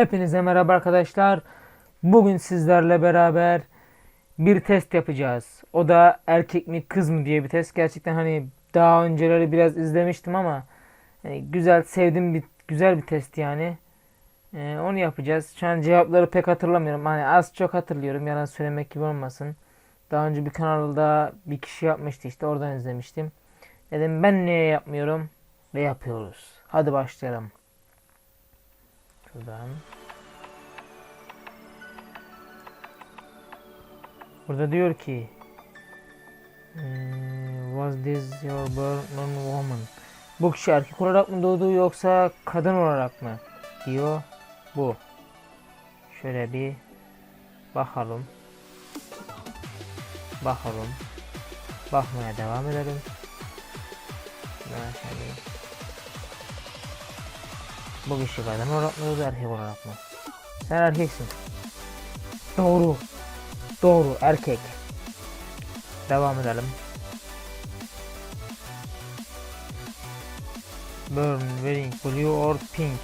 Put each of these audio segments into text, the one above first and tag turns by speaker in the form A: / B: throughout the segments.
A: Hepinize merhaba arkadaşlar. Bugün sizlerle beraber bir test yapacağız. O da erkek mi kız mı diye bir test. Gerçekten hani daha önceleri biraz izlemiştim ama e, güzel sevdiğim bir güzel bir test yani. E, onu yapacağız. Şu an cevapları pek hatırlamıyorum. Hani az çok hatırlıyorum. Yalan söylemek gibi olmasın. Daha önce bir kanalda bir kişi yapmıştı işte oradan izlemiştim. Dedim ben niye yapmıyorum ve yapıyoruz. Hadi başlayalım. Şuradan. Burada diyor ki eee, Was this your born woman? Bu kişi erkek olarak mı doğdu yoksa kadın olarak mı? Diyor bu. Şöyle bir bakalım. Bakalım. Bakmaya devam edelim. Şöyle bu kişi kadın olarak mı yoksa erkek olarak mı? Sen erkeksin. Doğru. Doğru erkek. Devam edelim. Burn, wearing, blue or pink.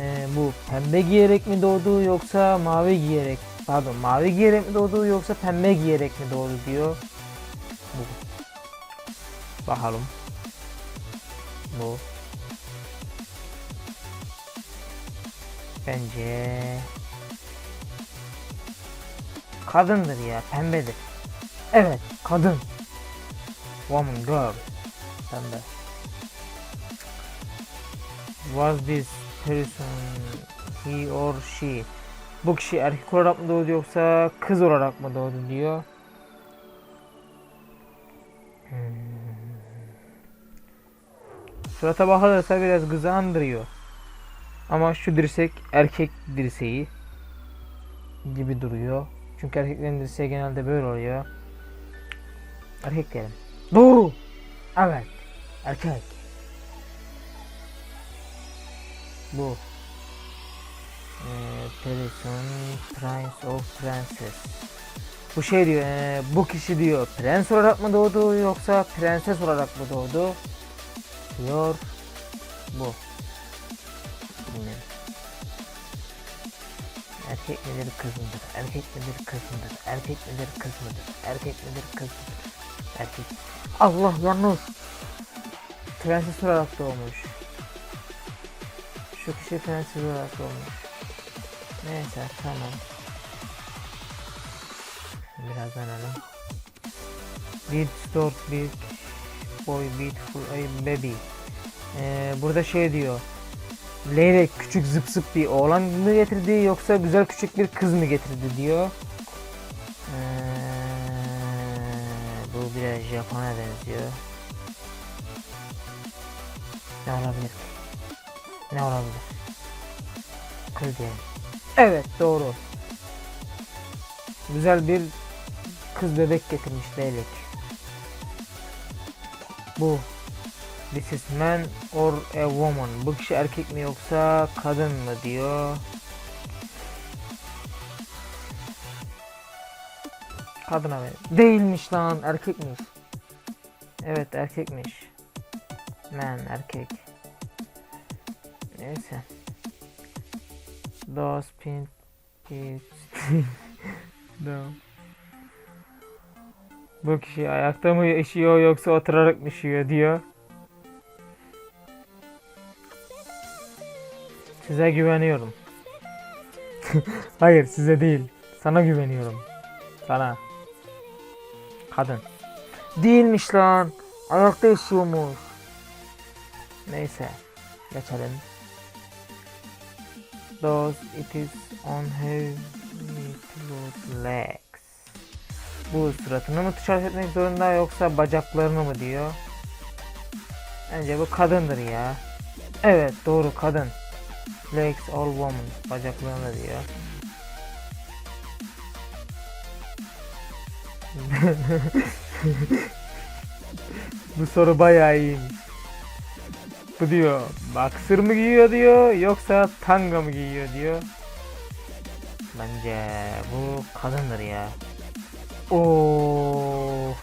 A: Ee, bu pembe giyerek mi doğdu yoksa mavi giyerek pardon mavi giyerek mi doğdu yoksa pembe giyerek mi doğdu diyor. Bu. Bakalım. Bu. Bence kadındır ya, pembedir. Evet, kadın. Woman, girl. Pembe. Was this person he or she? Bu kişi erkek olarak mı doğdu yoksa kız olarak mı doğdu diyor. Hmm. Surata bakılırsa biraz kızı andırıyor. Ama şu dirsek erkek dirseği gibi duruyor. Çünkü erkeklerin dirseği genelde böyle oluyor. Erkek diyelim. Doğru. Evet. Erkek. Bu. Ee, Televizyon Prince of Princess. Bu şey diyor, ee, bu kişi diyor prens olarak mı doğdu yoksa prenses olarak mı doğdu? Diyor bu. Erkek midir kız mıdır? Erkek midir kız mıdır? Erkek midir kız mıdır? Erkek midir kız mıdır? Erkek. Allah yanlış. Prenses olarak doğmuş. Şu kişi prenses olarak doğmuş. Neyse tamam. Biraz dönelim. Did store big boy beautiful a baby. Ee, burada şey diyor. Leylek küçük zıp zıp bir oğlan mı getirdi yoksa güzel küçük bir kız mı getirdi diyor. Ee, bu biraz Japon'a benziyor. Ne olabilir? Ne olabilir? Kız diyelim. Evet doğru. Güzel bir kız bebek getirmiş leylek. Bu This is man or a woman. Bu kişi erkek mi yoksa kadın mı diyor. Kadın abi. Değilmiş lan erkekmiş. Evet erkekmiş. Man erkek. Neyse. Those pin no. Bu kişi ayakta mı yaşıyor yoksa oturarak mı yaşıyor diyor. Size güveniyorum. Hayır size değil. Sana güveniyorum. Sana. Kadın. Değilmiş lan. Ayakta yaşıyormuş. Neyse. Geçelim. Those it is on her legs. Bu suratını mı tişört etmek zorunda yoksa bacaklarını mı diyor. Bence bu kadındır ya. Evet doğru kadın. Legs all woman. Bacaklarını diyor. Bu soru bayağı iyiymiş. Bu diyor boxer mı giyiyor diyor yoksa tanga mı giyiyor diyor. Bence bu kadındır ya. Oo.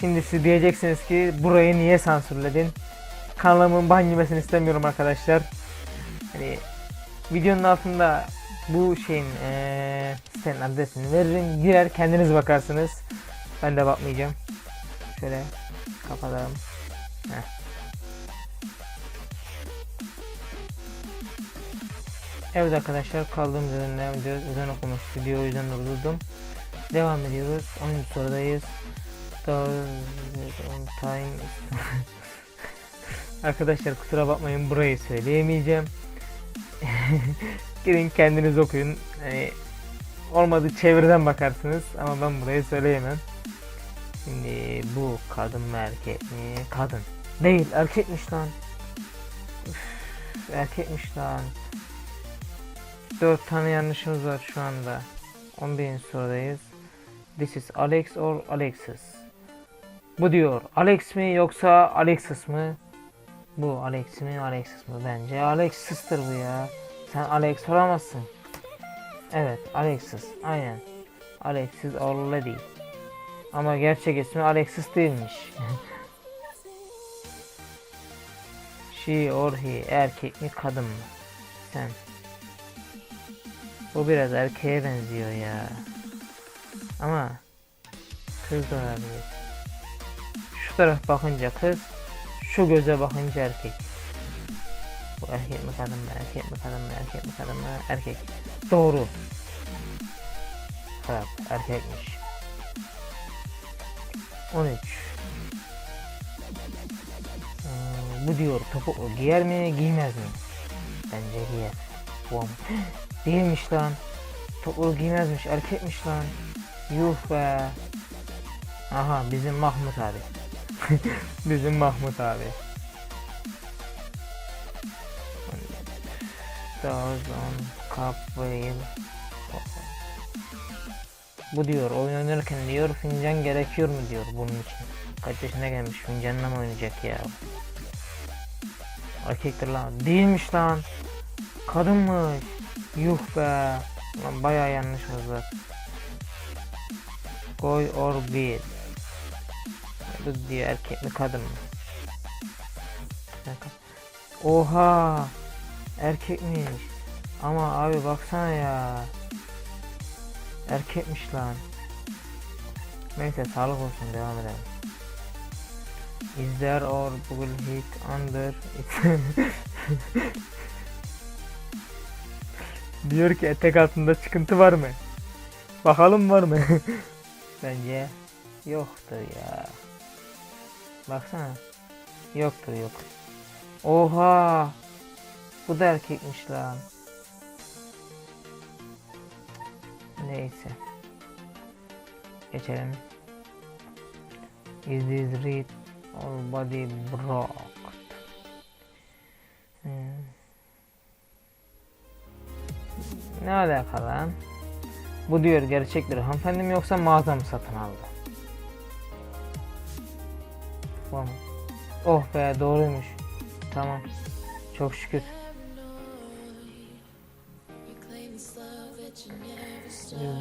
A: Şimdi siz diyeceksiniz ki burayı niye sansürledin? Kanalımın ban yemesini istemiyorum arkadaşlar. Hani videonun altında bu şeyin eee sitenin adresini veririm. Girer kendiniz bakarsınız. Ben de bakmayacağım. Şöyle kapatalım. Heh. Evet arkadaşlar kaldığımız yerden devam ediyoruz. Ezan okumuş video yüzden durdurdum. Devam ediyoruz. 10. sorudayız. Time Arkadaşlar kusura bakmayın burayı söyleyemeyeceğim. Girin kendiniz okuyun. Hani olmadı çeviriden bakarsınız ama ben burayı söyleyemem. Şimdi bu kadın mı erkek mi? Kadın. Değil erkekmiş lan. Üf, erkekmiş lan. 4 tane yanlışımız var şu anda. 11. sorudayız. This is Alex or Alexis. Bu diyor Alex mi yoksa Alexis mi? Bu Alex mi Alexis mi? Bence Alexis'tir bu ya. Sen Alex olamazsın. Evet Alexis aynen. Alexis already. Ama gerçek ismi Alexis değilmiş. She or he erkek mi kadın mı? Sen. Bu biraz erkeğe benziyor ya. Ama kız da olabilir. Şu taraf bakınca kız, şu göze bakınca erkek. Bu erkek mi kadın mı? Erkek mi kadın mı? Erkek mi kadın mı? Erkek. Doğru. Evet, erkekmiş. 13. Ee, bu diyor topuklu giyer mi giymez mi? Bence giyer. Bom. Değilmiş lan. Topuklu giymezmiş erkekmiş lan. Yuh be. Aha bizim Mahmut abi. bizim Mahmut abi. Dawson Cupwell. Bu diyor oyun oynarken diyor fincan gerekiyor mu diyor bunun için. Kaç yaşına gelmiş fincanla mı oynayacak ya? Erkektir lan. Değilmiş lan. Kadınmış. Yuh be. Lan bayağı yanlışımız var. Goy or bir. Bu diyor erkek mi kadın mı? Oha. Erkekmiş. Ama abi baksana ya. Erkekmiş lan. Neyse sağlık olsun devam edelim. Is there or will hit under Diyor ki etek altında çıkıntı var mı? Bakalım var mı? Bence yoktur ya. Baksana. Yoktur yok. Oha. Bu da erkekmiş lan. Neyse. Geçelim. Is this read or body broke? Hmm. Ne alaka lan? Bu diyor gerçektir hanımefendi yoksa mağaza mı satın aldı? Tamam. Oh be doğruymuş. Tamam. Çok şükür.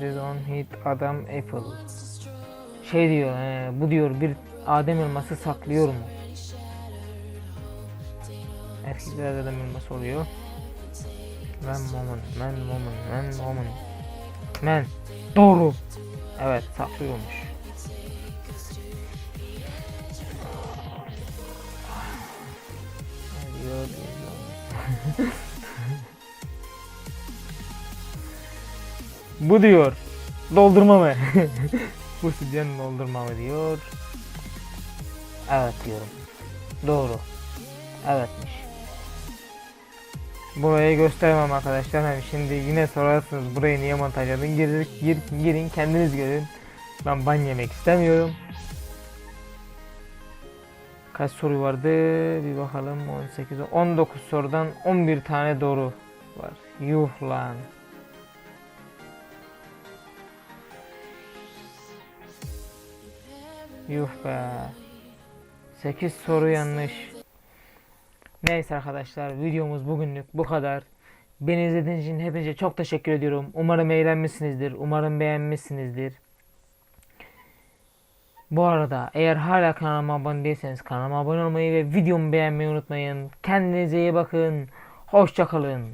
A: You don't hit Adam Apple. Şey diyor, he, bu diyor bir Adem elması saklıyor mu? Erkekler Adem elması oluyor. Man woman, man woman, man woman. Man. Doğru. Evet saklıyormuş. Bu diyor. Doldurma mı? Bu stüdyanın doldurma mı diyor. Evet diyorum. Doğru. Evetmiş. Burayı göstermem arkadaşlar. Hani şimdi yine sorarsınız burayı niye montajladın? Gir, gir, girin kendiniz görün. Ben ban yemek istemiyorum. Kaç soru vardı? Bir bakalım. 18, 19 sorudan 11 tane doğru var. Yuh lan. Yuh be. 8 soru yanlış. Neyse arkadaşlar videomuz bugünlük bu kadar. Beni izlediğiniz için hepinize çok teşekkür ediyorum. Umarım eğlenmişsinizdir. Umarım beğenmişsinizdir. Bu arada eğer hala kanalıma abone değilseniz kanalıma abone olmayı ve videomu beğenmeyi unutmayın. Kendinize iyi bakın. Hoşçakalın.